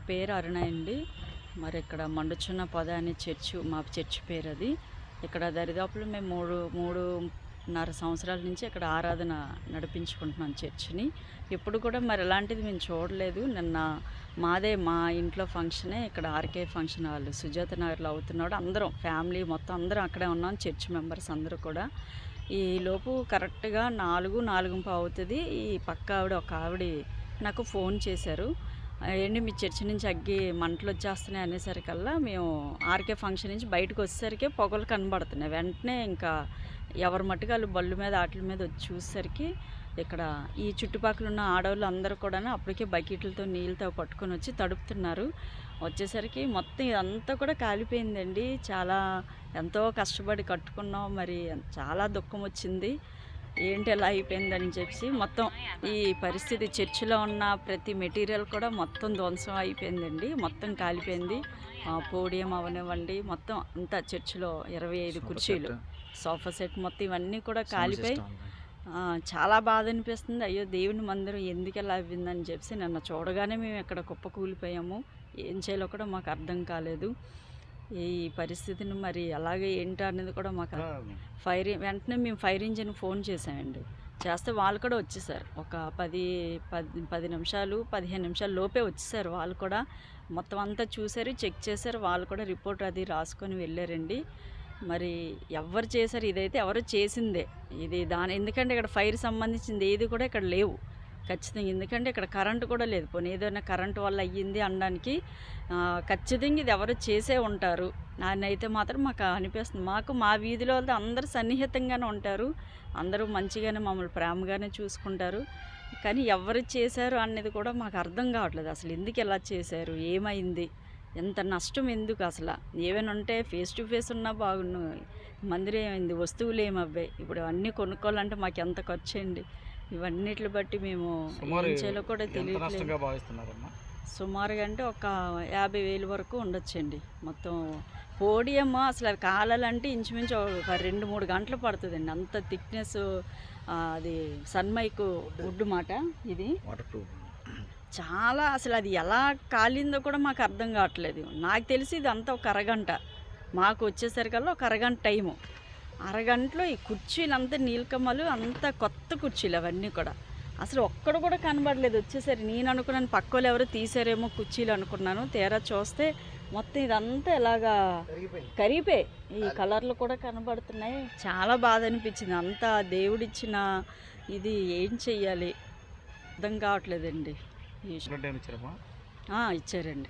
నా పేరు అరుణ అండి. మరి ఇక్కడ మండుచున్న పొద అనే చర్చ్ మా చర్చ్ పేరు అది ఇక్కడ దరిదాపులు మేము మూడు మూడున్నర సంవత్సరాల నుంచి ఇక్కడ ఆరాధన నడిపించుకుంటున్నాం చర్చిని. ఎప్పుడు కూడా మరి ఎలాంటిది మేము చూడలేదు. నిన్న మాదే మా ఇంట్లో ఫంక్షనే ఇక్కడ ఆర్కే ఫంక్షన్ హాల్ సుజాత నగర్లో అవుతున్నాడు. అందరం ఫ్యామిలీ మొత్తం అందరం అక్కడే ఉన్నాం చర్చ్ మెంబర్స్ అందరూ కూడా. ఈ లోపు కరెక్ట్గా నాలుగు నాలుగు అవుతుంది. ఈ పక్క ఆవిడ ఒక ఆవిడ నాకు ఫోన్ చేశారు. ఏంటి మీ చర్చి నుంచి అగ్గి మంటలు వచ్చేస్తున్నాయి అనేసరికల్లా మేము ఆర్కే ఫంక్షన్ నుంచి బయటకు వచ్చేసరికి పొగలు కనబడుతున్నాయి. వెంటనే ఇంకా ఎవరి మట్టుకు వాళ్ళు బళ్ళు మీద ఆటల మీద వచ్చి చూసేసరికి ఇక్కడ ఈ చుట్టుపక్కల ఉన్న ఆడవాళ్ళు అందరూ కూడా అప్పటికే బకెట్లతో నీళ్ళతో పట్టుకొని వచ్చి తడుపుతున్నారు. వచ్చేసరికి మొత్తం ఇదంతా కూడా కాలిపోయిందండి. చాలా ఎంతో కష్టపడి కట్టుకున్నాం. మరి చాలా దుఃఖం వచ్చింది. ఏంటి ఎలా అయిపోయిందని చెప్పి మొత్తం ఈ పరిస్థితి చర్చిలో ఉన్న ప్రతి మెటీరియల్ కూడా మొత్తం ధ్వంసం అయిపోయిందండి. మొత్తం కాలిపోయింది. పోడియం అవనివ్వండి మొత్తం అంతా చర్చిలో ఇరవై ఐదు కుర్చీలు సోఫా సెట్ మొత్తం ఇవన్నీ కూడా కాలిపోయి చాలా బాధ అనిపిస్తుంది. అయ్యో దేవుని మందిరం ఎందుకు ఎలా అవ్విందని చెప్పి నన్ను చూడగానే మేము ఇక్కడ కుప్ప కూలిపోయాము ఏం చేయాలో కూడా మాకు అర్థం కాలేదు. ఈ పరిస్థితిని మరి అలాగే ఏంటి అనేది కూడా మాకు ఫైర్ వెంటనే మేము ఫైర్ ఇంజిన్ ఫోన్ చేసామండి చేస్తే వాళ్ళు కూడా వచ్చేసారు. ఒక పది పది పది నిమిషాలు పదిహేను నిమిషాల లోపే వచ్చేసారు. వాళ్ళు కూడా మొత్తం అంతా చూసారు చెక్ చేశారు. వాళ్ళు కూడా రిపోర్ట్ అది రాసుకొని వెళ్ళారండి. మరి ఎవరు చేశారు? ఇదైతే ఎవరు చేసిందే? ఇది దాని ఎందుకంటే ఇక్కడ ఫైర్ సంబంధించింది ఏది కూడా ఇక్కడ లేవు. ఖచ్చితంగా. ఎందుకంటే ఇక్కడ కరెంటు కూడా లేదు. పోనీ ఏదైనా కరెంటు వల్ల అయ్యింది అనడానికి ఖచ్చితంగా ఇది ఎవరు చేసే ఉంటారు. అయితే మాత్రం మాకు అనిపిస్తుంది. మాకు మా వీధిలో వాళ్ళతో అందరూ సన్నిహితంగానే ఉంటారు. అందరూ మంచిగానే మమ్మల్ని ప్రేమగానే చూసుకుంటారు. కానీ ఎవరు చేశారు అనేది కూడా మాకు అర్థం కావట్లేదు. అసలు ఎందుకు ఇలా చేశారు? ఏమైంది? ఎంత నష్టం ఎందుకు అసలు? ఏమైనా ఉంటే ఫేస్ టు ఫేస్ ఉన్నా బాగుండు మందిరం ఏమైంది వస్తువులు ఏమవ్వాయి ఇప్పుడు అన్నీ కొనుక్కోవాలంటే మాకు ఎంత ఖర్చు అండి? ఇవన్నిటిని బట్టి మేము చేయాలో కూడా తెలియట్లేదు. భావిస్తున్నారమ్మా? సుమారుగా అంటే ఒక యాభై వేలు వరకు ఉండొచ్చండి. మొత్తం పోడియం అసలు అది కాలాలంటే ఇంచుమించు ఒక రెండు మూడు గంటలు పడుతుందండి. అంత థిక్నెస్ అది సన్మైక్ వుడ్ మాట ఇది. చాలా అసలు అది ఎలా కాలిందో కూడా మాకు అర్థం కావట్లేదు. నాకు తెలిసి ఇది అంతా ఒక అరగంట. మాకు వచ్చేసరికల్లా ఒక అరగంట టైము. అరగంటలో ఈ కుర్చీలు అంతా నీలకమ్మలు అంత కొత్త కుర్చీలు అవన్నీ కూడా. అసలు ఒక్కడు కూడా కనబడలేదు. వచ్చేసరి నేను అనుకున్నాను పక్కోళ్ళు ఎవరు తీసారేమో కుర్చీలు అనుకున్నాను. తీరా చూస్తే మొత్తం ఇదంతా ఇలాగా కరిగిపోయి ఈ కలర్లు కూడా కనబడుతున్నాయి. చాలా బాధ అనిపించింది. అంతా దేవుడిచ్చిన ఇది ఏం చెయ్యాలి? అర్థం కావట్లేదండి. ఇచ్చారండి.